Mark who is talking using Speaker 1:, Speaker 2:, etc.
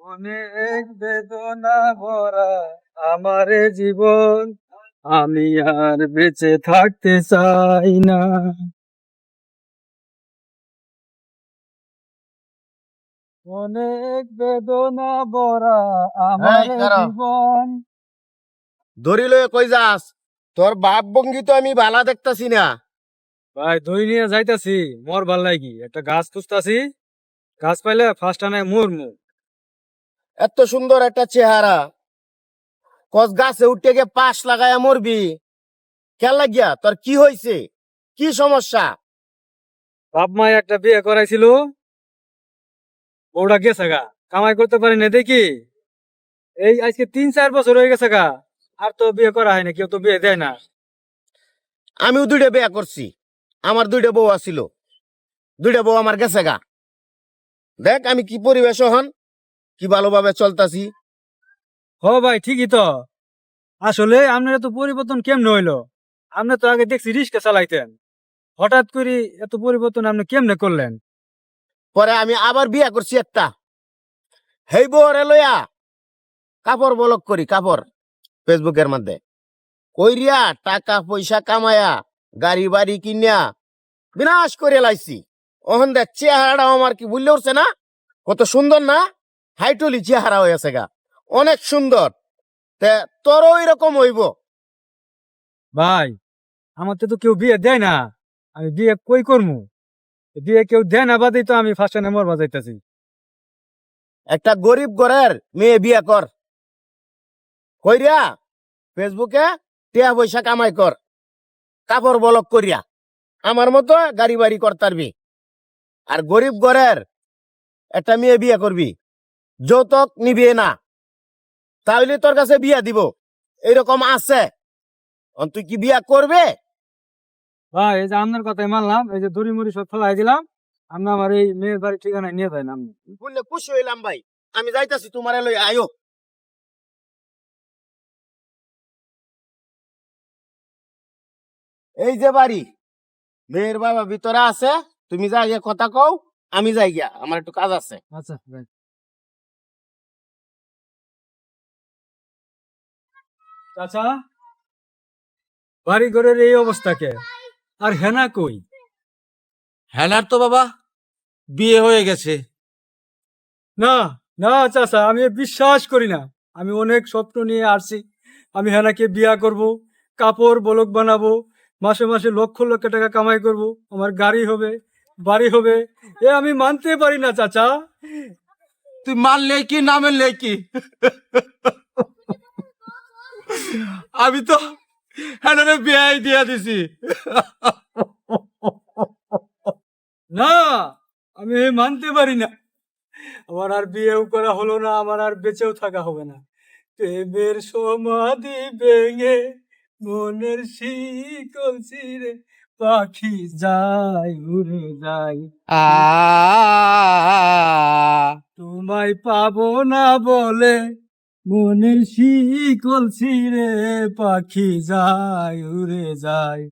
Speaker 1: অনেক বেদনা ভরা আমারে জীবন। আমি আর বেঁচে থাকতে চাই না। অনেক বেদনা ভরা আমার। জীবন।
Speaker 2: ধরিল কই যাস? তোর বাপ ভঙ্গি তো আমি ভালা দেখতাছি না।
Speaker 1: ভাই দই নিয়ে যাইতাছি মোর ভালো লাগি। একটা গাছ খুঁজতাছি গাছ পাইলে ফার্স্ট আনে মরমু।
Speaker 2: এত সুন্দর একটা চেহারা। কস গাছে উঠে গিয়ে পাশ লাগায়া মরবি। কেন লাগিয়া তোর কি হয়েছে কি সমস্যা?
Speaker 1: বাপ মায় একটা বিয়ে করাইছিল। বউটা গেছে গা কামাই করতে পারি না দেখি। এই আজকে তিন চার বছর হয়ে গেছে গা আর তো বিয়ে করা হয় না কেউ তো বিয়ে দেয় না।
Speaker 2: আমিও দুইটা বিয়া করছি আমার দুইটা বউ আছিল। দুইটা বউ আমার গেছে গা। দেখ আমি কি পরিবেশ হন। কি ভালোভাবে চলতাছি?
Speaker 1: হ ভাই ঠিকই তো। আসলে আপনার এত পরিবর্তন কেমনে হইল? আপনি তো আগে দেখছি রিক্সা চালাইতেন। হঠাৎ করে এত পরিবর্তন আপনি কেমনে করলেন?
Speaker 2: পরে আমি আবার বিয়া করছি একটা। হেই বউরে লইয়া কাপড় বলক করি কাপড় ফেসবুকের মধ্যে। কইরিয়া টাকা পয়সা কামায়া গাড়ি বাড়ি কিনিয়া বিনাশ করে লাইছি। ওহন দেখ চেহারাটা আমার কি বুঝলে উঠছে না? কত সুন্দর না? হাইটলি চেহারা হয়েছে গা। অনেক সুন্দর। তে তোর ওই রকম হইব।
Speaker 1: ভাই আমার তো কেউ বিয়ে দেয় না। আমি বিয়ে কই করমু? বিয়ে কেউ দেয় না বাদেই তো আমি ফার্স্ট টাইম মরবা যাইতাছি।
Speaker 2: একটা গরিব ঘরের মেয়ে বিয়ে কর। কইরিয়া ফেসবুকে টিয়া পয়সা কামাই কর। কাপড় বলক করিয়া। আমার মতো গাড়ি বাড়ি করতারবি আর গরিব ঘরের একটা মেয়ে বিয়ে করবি। যৌতুক নিবি না। তাহলে তোর কাছে বিয়া দিব। এরকম আছে। তুই কি বিয়া করবে?
Speaker 1: ভাই এই যে আপনার কথাই মানলাম এই যে দড়ি মুড়ি সব ফেলাই দিলাম আপনি আমার এই মেয়ের বাড়ির ঠিকানায় নিয়ে আপনি।
Speaker 2: শুনলে খুশি হইলাম ভাই। আমি যাইতাছি তোমার লই আয়ো। এই যে বাড়ি মেয়ের বাবা ভিতরে আছে তুমি যাই কথা কও আমি যাই গিয়া আমার একটু কাজ আছে।
Speaker 1: আচ্ছা চাচা? বাড়ি ঘরের এই অবস্থাকে আর হেনা কই?
Speaker 3: হেনার তো বাবা বিয়ে হয়ে গেছে।
Speaker 1: না না চাচা আমি বিশ্বাস করি না। আমি অনেক স্বপ্ন নিয়ে আসছি। আমি হেনাকে বিয়া করব কাপড় বলক বানাবো মাসে মাসে লক্ষ লক্ষ টাকা কামাই করব। আমার গাড়ি হবে বাড়ি হবে এ আমি মানতে পারি না চাচা।
Speaker 3: তুই মানলে কি না মানলে কি? আমি তো হ্যানারে বিয়ে দিয়ে দিছি।
Speaker 1: না আমি মানতে পারি না। আমার আর বিয়েও করা হলো না আমার আর বেঁচেও থাকা হবে না। প্রেমের সমাধি ভেঙে মনের শিকল ছিঁড়ে পাখি যায় উড়ে যায়।
Speaker 3: আ।
Speaker 1: তোমায় পাবো না বলে মনের শিকল ছিঁড়ে পাখি যায় উড়ে যায়।